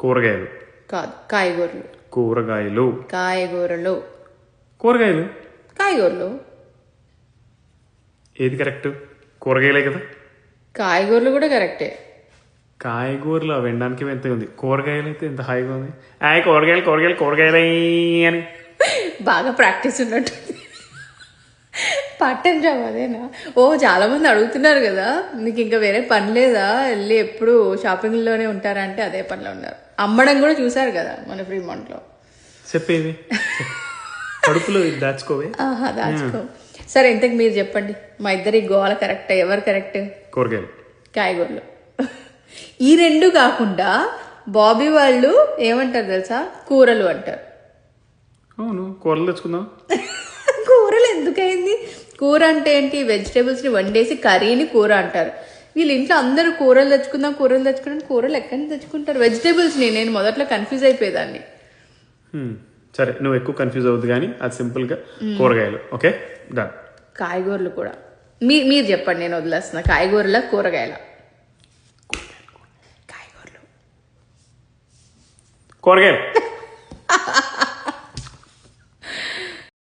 కూరగాయలు. కాదు కాయగూరలు. కూరగాయలు. కాయగూరలు. కూరగాయలు? కాయగూరలు. ఏది కరెక్ట్? కూరగాయలే కదా. కాయగూరలు కూడా కరెక్టే. కాయగూరలు వినడానికి ఎంత ఉంది. కూరగాయలు అయితే ఎంత హాయిగా ఉంది. ఆయ్ కూరగాయలు కూరగాయలు కూరగాయలు అని. బాగా ప్రాక్టీస్ ఉన్నట్టు. పార్ట్ టైం జాబ్ అదేనా? ఓ చాలా మంది అడుగుతున్నారు కదా మీకు ఇంకా వేరే పని లేదా? వెళ్ళి ఎప్పుడు షాపింగ్లోనే ఉంటారా? అంటే అదే పనిలో ఉన్నారు. అమ్మడం కూడా చూసారు కదా మన ఫ్రీమాంట్లో. చెప్పేవి? కడుపులో దాచుకోవే? ఆహా దాచుకో. సరే ఇంతకు మీరు చెప్పండి. మా ఇద్దరి గోల కరెక్ట్ ఎవరు కరెక్ట్? కూరగాయలు. కాయగూరలు. ఈ రెండు కాకుండా బాబీ వాళ్ళు ఏమంటారు తెలుసా? కూరలు అంటారు. అవును కూరలు తెచ్చుకుందాం. కూరలు ఎందుకైంది కూర అంటే ఏంటి? వెజిటేబుల్స్ని వండేసి కర్రీని కూర అంటారు. వీళ్ళ ఇంట్లో అందరూ కూరలు తెచ్చుకుందాం కూరలు తెచ్చుకుందాం కూరలు ఎక్కడి నుంచి తెచ్చుకుంటారు? వెజిటేబుల్స్ని నేను మొదట్లో కన్ఫ్యూజ్ అయిపోయేదాన్ని. సరే నువ్వు ఎక్కువ కన్ఫ్యూజ్ అవుద్ది కానీ అది సింపుల్గా కూరగాయలు. ఓకే? డన్ కాయగూరలు కూడా. మీ మీరు చెప్పండి నేను వదిలేస్తున్నా. కాయగూరల కూరగాయల? కాయగూరలు కూరగాయలు.